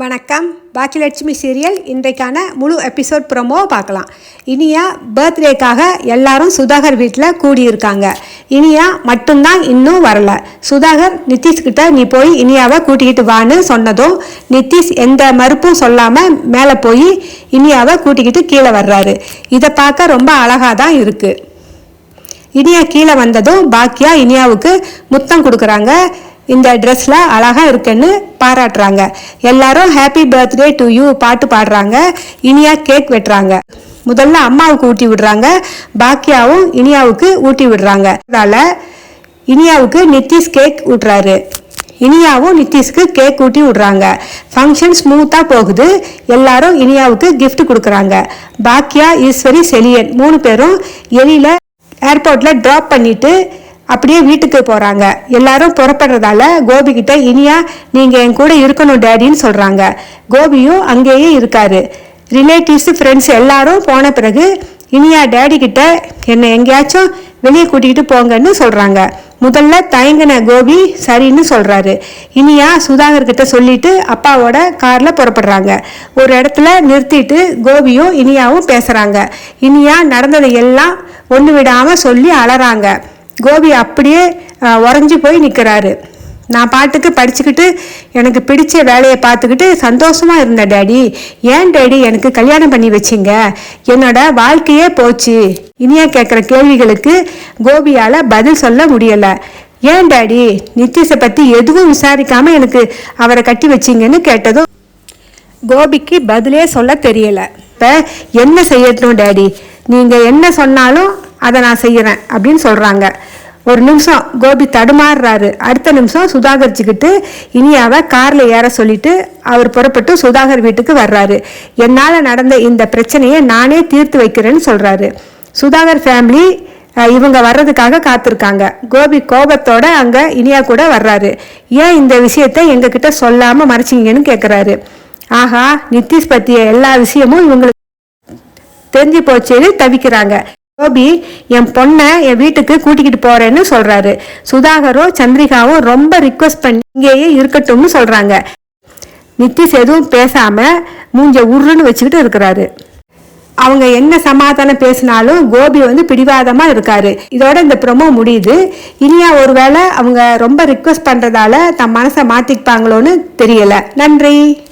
வணக்கம். பாக்கியலட்சுமி சீரியல். இன்றைக்கான முழு எபிசோட் ப்ரோமோ பார்க்கலாம். இனியா பர்த்டேக்காக எல்லாரும் சுதாகர் வீட்டில் கூடியிருக்காங்க. இனியா மட்டும்தான் இன்னும் வரல. சுதாகர் நிதிஷ்கிட்ட நீ போய் இனியாவை கூட்டிக்கிட்டு வான்னு சொன்னதும் நிதிஷ் எந்த மறுப்பும் சொல்லாமல் மேலே போய் இனியாவை கூட்டிக்கிட்டு கீழே வர்றாரு. இதை பார்க்க ரொம்ப அழகாக தான் இருக்குது இனியா கீழே வந்ததும் பாக்கியா இனியாவுக்கு முத்தம் கொடுக்குறாங்க. இந்த ட்ரெஸ்ஸில் அழகாக இருக்குன்னு பாராட்டுறாங்க. எல்லாரும் ஹாப்பி பர்த்டே டு யூ பாட்டு பாடுறாங்க. இனியா கேக் வெட்டுறாங்க. முதல்ல அம்மாவுக்கு ஊட்டி விடுறாங்க. பாக்கியாவும் இனியாவுக்கு ஊட்டி விடுறாங்க. அதனால இனியாவுக்கு நிதிஷ் கேக் ஊட்டுறாரு. இனியாவும் நிதிஷ்க்கு கேக் ஊட்டி விடுறாங்க. ஃபங்க்ஷன் ஸ்மூத்தாக போகுது. எல்லாரும் இனியாவுக்கு கிஃப்ட் கொடுக்குறாங்க. பாக்கியா ஈஸ்வரி செலியன் மூணு பேரும் எலியில் ஏர்போர்ட்டில் ட்ராப் பண்ணிட்டு அப்படியே வீட்டுக்கு போகிறாங்க எல்லாரும் புறப்படுறதால கோபிக்கிட்ட இனியா நீங்கள் என் கூட இருக்கணும் டேடின்னு சொல்கிறாங்க கோபியும் அங்கேயே இருக்காரு. ரிலேட்டிவ்ஸு ஃப்ரெண்ட்ஸ் எல்லாரும் போன பிறகு இனியா டேடி கிட்ட என்னை எங்கேயாச்சும் வெளியே கூட்டிகிட்டு போங்கன்னு சொல்கிறாங்க முதல்ல தயங்கின கோபி சரின்னு சொல்கிறாரு இனியா சுதாகர் கிட்ட சொல்லிட்டு அப்பாவோட காரில் புறப்படுறாங்க. ஒரு இடத்துல நிறுத்திட்டு கோபியும் இனியாவும் பேசுகிறாங்க இனியா நடந்ததை எல்லாம் ஒன்று விடாமல் சொல்லி அலறாங்க. கோபி அப்படியே உறைஞ்சி போய் நிற்கிறாரு நான் பாட்டுக்கு படிச்சுக்கிட்டு எனக்கு பிடிச்ச வேலையை பார்த்துக்கிட்டு சந்தோஷமாக இருந்தேன் டேடி ஏன் டேடி எனக்கு கல்யாணம் பண்ணி வச்சிங்க? என்னோட வாழ்க்கையே போச்சு. இனியா கேட்குற கேள்விகளுக்கு கோபியால் பதில் சொல்ல முடியலை. ஏன் டேடி நித்திஷை பற்றி எதுவும் விசாரிக்காமல் எனக்கு அவரை கட்டி வச்சிங்கன்னு கேட்டதும் கோபிக்கு பதிலே சொல்ல தெரியலை. இப்போ என்ன செய்யட்டும் டேடி? நீங்கள் என்ன சொன்னாலும் அதை நான் செய்கிறேன் அப்படின்னு சொல்கிறாங்க ஒரு நிமிஷம் கோபி தடுமாறுறாரு. அடுத்த நிமிஷம் சுதாகரிச்சுக்கிட்டு இனியாவை காரில் ஏற சொல்லிட்டு அவர் புறப்பட்டு சுதாகர் வீட்டுக்கு வர்றாரு. என்னால் நடந்த இந்த பிரச்சனையை நானே தீர்த்து வைக்கிறேன்னு சொல்கிறாரு சுதாகர் ஃபேமிலி இவங்க வர்றதுக்காக காத்திருக்காங்க. கோபி கோபத்தோட அங்கே இனியா கூட வர்றாரு. ஏன் இந்த விஷயத்தை எங்ககிட்ட சொல்லாமல் மறைச்சிங்கன்னு கேட்குறாரு ஆஹா நிதிஷ் பற்றிய எல்லா விஷயமும் இவங்களுக்கு தெரிஞ்சு போச்சேன்னு தவிக்கிறாங்க. கோபி என் பொண்ணை என் வீட்டுக்கு கூட்டிக்கிட்டு போறேன்னு சொல்றாரு. சுதாகரும் சந்திரிகாவும் ரொம்ப ரிக்வஸ்ட் பண்ணி இங்கேயே இருக்கட்டும்னு சொல்றாங்க. நித்திஷ் எதுவும் பேசாம மூஞ்ச உருன்னு வச்சுக்கிட்டு இருக்கிறாரு. அவங்க என்ன சமாதானம் பேசினாலும் கோபி வந்து பிடிவாதமா இருக்காரு. இதோட இந்த ப்ரொமோ முடியுது. இனியா ஒருவேளை அவங்க ரொம்ப ரிக்வஸ்ட் பண்றதால தன் மனசை மாத்திப்பாங்களோன்னு தெரியல. நன்றி.